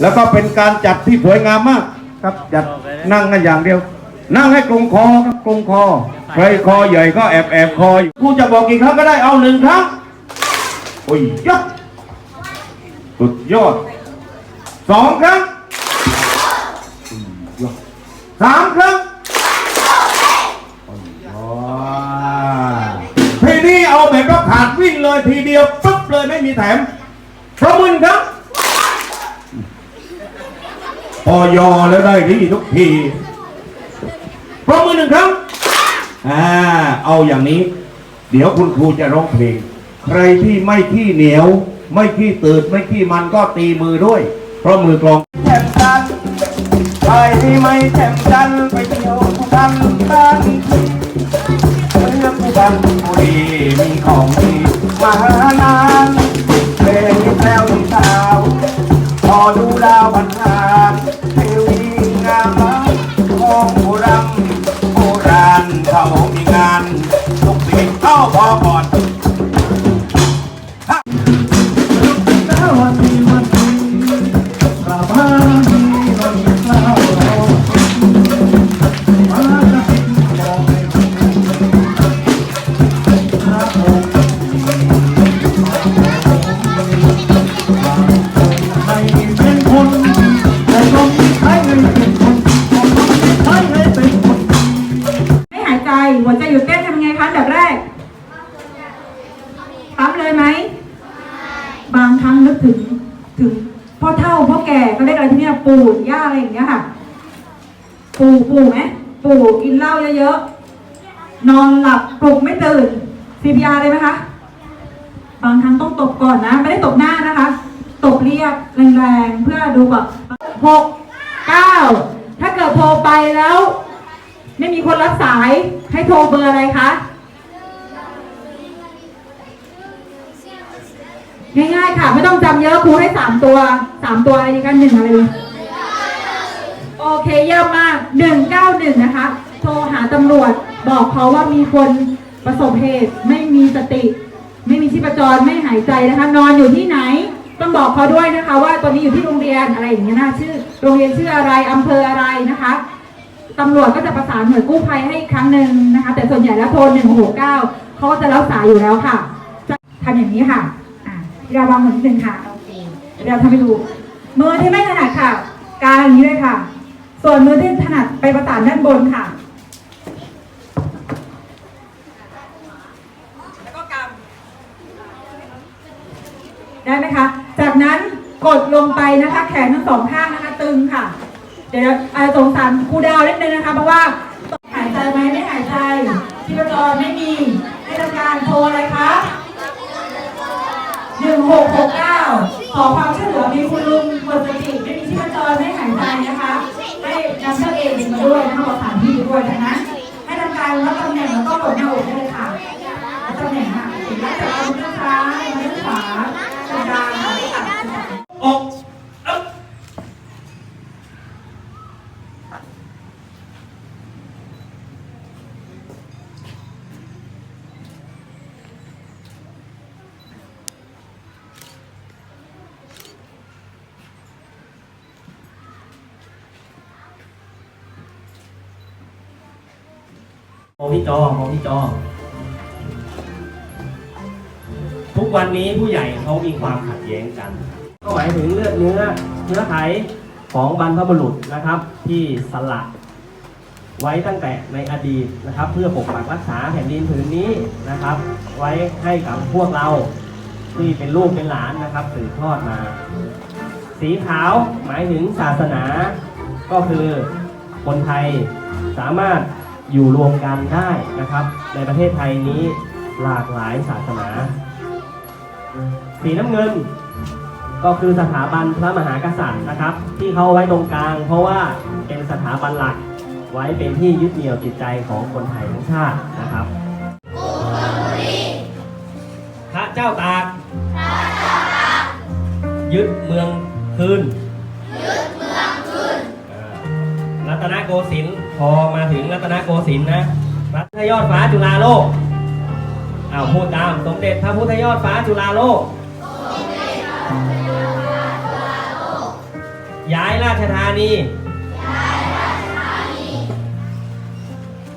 แล้วก็เป็นการจัดที่สวยงามมากครับจัดนั่งกันอย่างเดียว นั่งให้กลงคอครับกลงคอใครคอใหญ่ก็แอบแอบคออยู่กูจะบอกกี่ครั้งก็ได้เอาหนึ่งครั้งโอ้ยยอดสุดยอดสองครั้งอุ้ยยอดสามครั้งทีนี้เอาแบบก็ขาดวิ่งเลยทีเดียวปุ๊บเลยไม่มีแถมพระมึงครับ พอยอแล้วได้ที่ทุกทีปรบมือหนึ่งครั้งอ่าเอาอย่างนี้ เดี๋ยวคุณครูจะร้องเพลง ใครที่ไม่ขี้เหนียว ไม่ขี้ตืดไม่ขี้มันก็ตีมือด้วย เพราะมือกลองแจ่มจันใครที่ไม่แจ่มจันไปเที่ยวกันบ้านเรื่องกันบุรีมีของดีมหานา กปีเเหล้าเยอะๆ นอนหลับปลุกไม่ตื่น CPR เลยไหมคะ บางครั้งต้องตบก่อนนะ ไม่ได้ตบหน้านะคะ ตบเรียกแรงๆ เพื่อดูก่อนหกเก้าถ้าเกิดโทรไปแล้ว ไม่มีคนรับสายให้โทรเบอร์อะไรคะง่ายๆค่ะ ไม่ต้องจำเยอะครูให้สามตัวสามตัวอะไรกันหนึ่งอะไรดีโอเคเยี่ยมมากหนึ่งเก้าหนึ่งนะคะ โทรหาตำรวจ บอกเขาว่ามีคนประสบเหตุ ไม่มีสติ ไม่มีชีพจรไม่หายใจนะคะ นอนอยู่ที่ไหน ต้องบอกเขาด้วยนะคะ ว่าตอนนี้อยู่ที่โรงเรียนอะไรอย่างเงี้ยนะชื่อ โรงเรียนชื่ออะไรอำเภออะไรนะคะตำรวจก็จะประสานหน่วยกู้ภัยให้ครั้งหนึ่งนะคะ แต่ส่วนใหญ่แล้วโทรหนึ่งหกเก้าเขาก็จะรับสายอยู่แล้วค่ะจะทำอย่างนี้ค่ะอ่าเราวางมือนิดนึงค่ะโอเคเดี๋ยวเราทำให้ดูมือที่ไม่ถนัดค่ะ กางอย่างนี้เลยค่ะ ส่วนมือที่ถนัดไปประสานด้านบนค่ะ แล้วก็กำ ได้ไหมคะ จากนั้นกดลงไปนะคะ แขนทั้งสองข้างนะคะ ตึงค่ะ เดี๋ยวอาจจะสงสารครูดาวนิดนึงนะคะ เพราะว่าหายใจไหมไม่หายใจชีพจรไม่มีให้ทำการโทรอะไรคะหนึ่งหกหกเก้าขอความช่วยเหลือมีคุณลุงหมดสติไม่มีชีพจรไม่หายใจนะคะ ให้นำเครื่องเองมาด้วยนะคะประสานที่ด้วยจากนั้นทำการวัดตำแหน่งแล้วก็กดหน้าอกได้เลยค่ะวัดตำแหน่งค่ะถึงแม้จะเอาด้านซ้ายมาด้านขวาตรงกลางค่ะ อกอึ๊บ มองที่จอมองที่จอ ทุกวันนี้ผู้ใหญ่เขามีความขัดแย้งกัน ก็หมายถึงเลือดเนื้อเนื้อไขของบรรพบุรุษนะครับ ที่สละไว้ตั้งแต่ในอดีตนะครับ เพื่อปกปักรักษาแผ่นดินผืนนี้นะครับ ไว้ให้กับพวกเราที่เป็นลูกเป็นหลานนะครับสืบทอดมา สีขาวหมายถึงศาสนา ก็คือคนไทยสามารถ อยู่รวมกันได้นะครับ ในประเทศไทยนี้หลากหลายศาสนา สีน้ำเงินก็คือสถาบันพระมหากษัตริย์นะครับ ที่เขาไว้ตรงกลาง เพราะว่าเป็นสถาบันหลักไว้เป็นที่ยึดเหนี่ยวจิตใจของคนไทยทั้งชาตินะครับพระเจ้าตากยึดเมืองคืนรัตนโกสินทร์ พอมาถึงรัตนโกสินทร์นะพระพุทธยอดฟ้าจุฬาโลกอ้าวพูดตามสมเด็จพระพุทธยอดฟ้าจุฬาโลก ย้ายราชธานี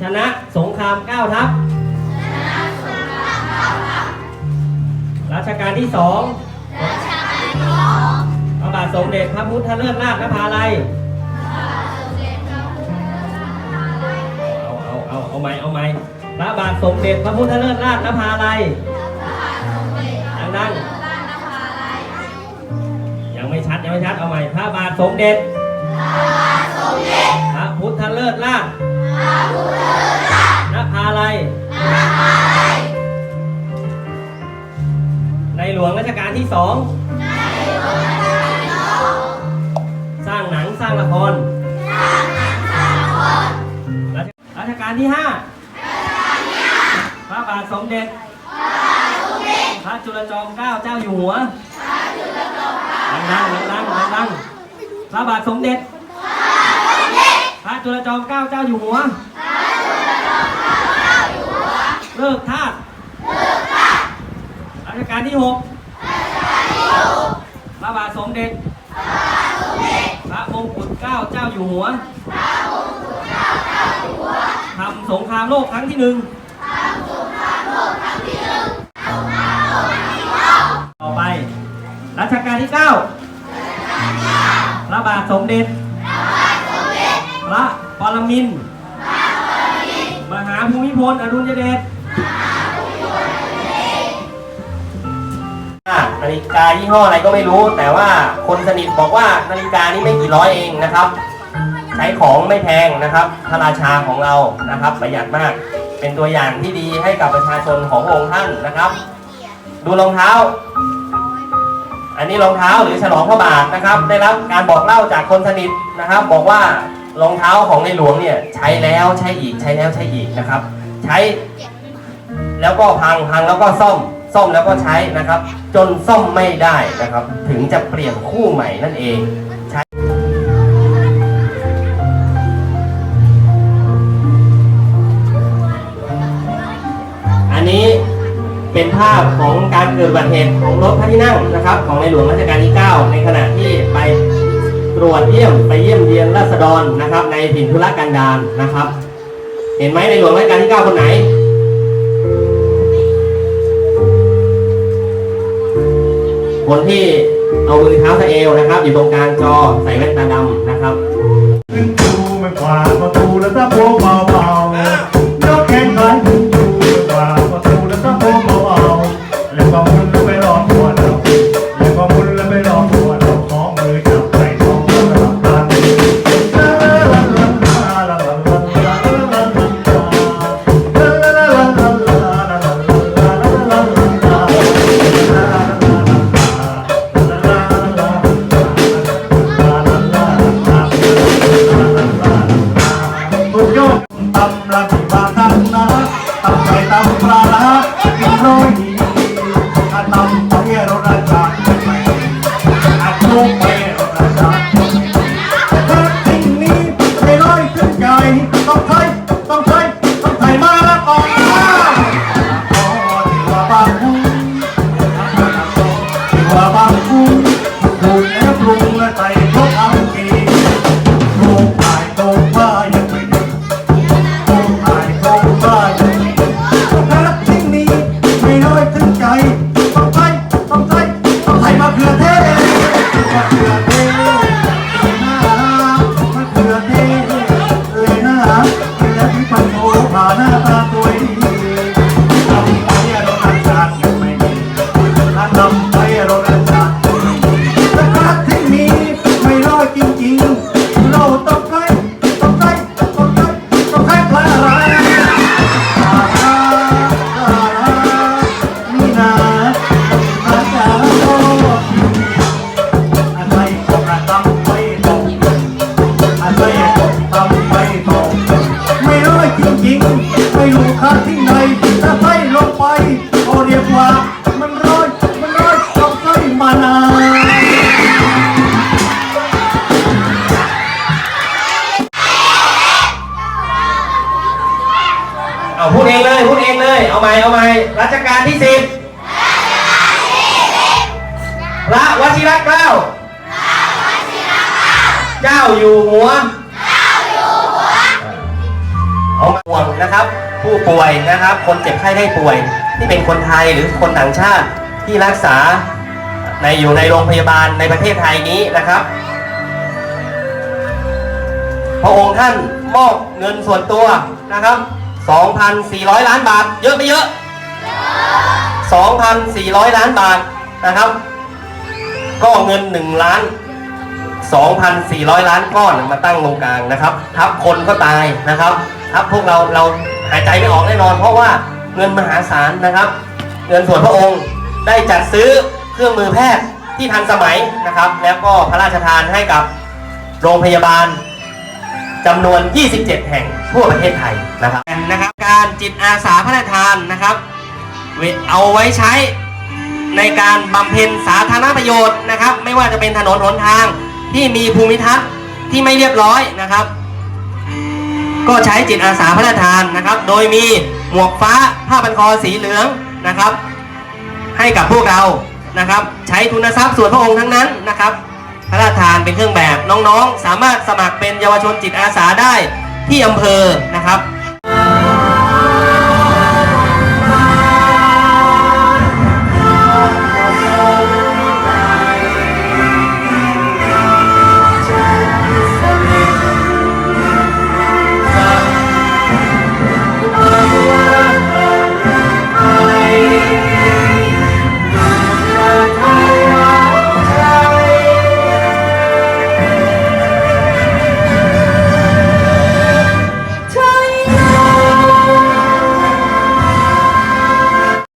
ชนะสงครามเก้าทัพรัชกาลที่สองพระบาทสมเด็จพระพุทธเลิศราชนภาลัย เอาไหมเอาไหมพระบาทสมเด็จพระพุทธเลิศราชนภาลัยดังดังยังไม่ชัดยังไม่ชัดเอาใหม่พระบาทสมเด็จพระพุทธเลิศราชนภาลัยในหลวงรัชกาลที่สอง เด็จพระจุลจอมเกล้าเจ้าอยู่หัวดังๆดังๆดังๆพระบาทสมเด็จ พระจุลจอมเกล้าเจ้าอยู่หัว เลิกทาสราชการที่หกพระบาทสมเด็จ พระมงกุฎเกล้าเจ้าอยู่หัวทำสงครามโลกครั้งที่หนึ่ง ชกาลที่เก้าพระบาทสมเด็จ พระปรมินทร์มหาภูมิพลอดุลยเดชนาฬิกายี่ห้ออะไรก็ไม่รู้ แต่ว่าคนสนิทบอกว่านาฬิกานี้ไม่กี่ร้อยเองนะครับ ใช้ของไม่แพงนะครับพระราชาของเรานะครับ ประหยัดมากเป็นตัวอย่างที่ดีให้กับประชาชนขององค์ท่านนะครับ ดูรองเท้า อันนี้รองเท้าหรือฉลองพระบาทนะครับ ได้รับการบอกเล่าจากคนสนิทนะครับ บอกว่ารองเท้าของในหลวงเนี่ยใช้แล้วใช้อีกใช้แล้วใช้อีกนะครับ ใช้แล้วก็พังพังแล้วก็ซ่อมซ่อมแล้วก็ใช้นะครับ จนซ่อมไม่ได้นะครับ ถึงจะเปลี่ยนคู่ใหม่นั่นเองใช้ เป็นภาพของการเกิดบัติเหตุของรถพระที่นั่งนะครับ ของในหลวงรัชกาลที่ 9 ในขณะที่ไปตรวจเยี่ยมไปเยี่ยมเยียนราษฎรนะครับ ในถิ่นธุรกันดารนะครับ เห็นไหมในหลวงรัชกาลที่ 9 คนไหนคนที่เอามือเท้าสะเอวนะครับ อยู่ตรงกลางจอใส่แว่นตาดำนะครับขึ้นตูมันขวาประตูแล้วตะโพเบา ร้อย ชกาลที่สิบพระวชิรเกล้า เจ้าอยู่หัวเอามาห่วงนะครับ ผู้ป่วยนะครับ คนเจ็บไข้ได้ป่วย ที่เป็นคนไทยหรือคนต่างชาติที่รักษาในอยู่ในโรงพยาบาลในประเทศไทยนี้นะครับ พระองค์ท่านมอบเงินส่วนตัวนะครับ 2,400 ล้านบาท เยอะไม่เยอะ 2,400 ล้านบาทนะครับ ก็เงิน 1 ล้าน 2,400 ล้านก้อนมาตั้งตรงกลางนะครับ ทับคนก็ตายนะครับทับพวกเราเราหายใจไม่ออกแน่นอน เพราะว่าเงินมหาศาลนะครับ เงินส่วนพระองค์ได้จัดซื้อเครื่องมือแพทย์ที่ทันสมัยนะครับ แล้วก็พระราชทานให้กับโรงพยาบาลจำนวน 27 แห่งทั่วประเทศไทยนะครับนะครับ การจิตอาสาพระราชทานนะครับ เอาไว้ใช้ในการบำเพ็ญสาธารณประโยชน์นะครับ ไม่ว่าจะเป็นถนนหนทางที่มีภูมิทัศน์ที่ไม่เรียบร้อยนะครับ ก็ใช้จิตอาสาพระราชทานนะครับ โดยมีหมวกฟ้าผ้าพันคอสีเหลืองนะครับ ให้กับพวกเรานะครับ ใช้ทุนทรัพย์ส่วนพระองค์ทั้งนั้นนะครับ พระราชทานเป็นเครื่องแบบน้องๆ สามารถสมัครเป็นเยาวชนจิตอาสาได้ที่อำเภอนะครับ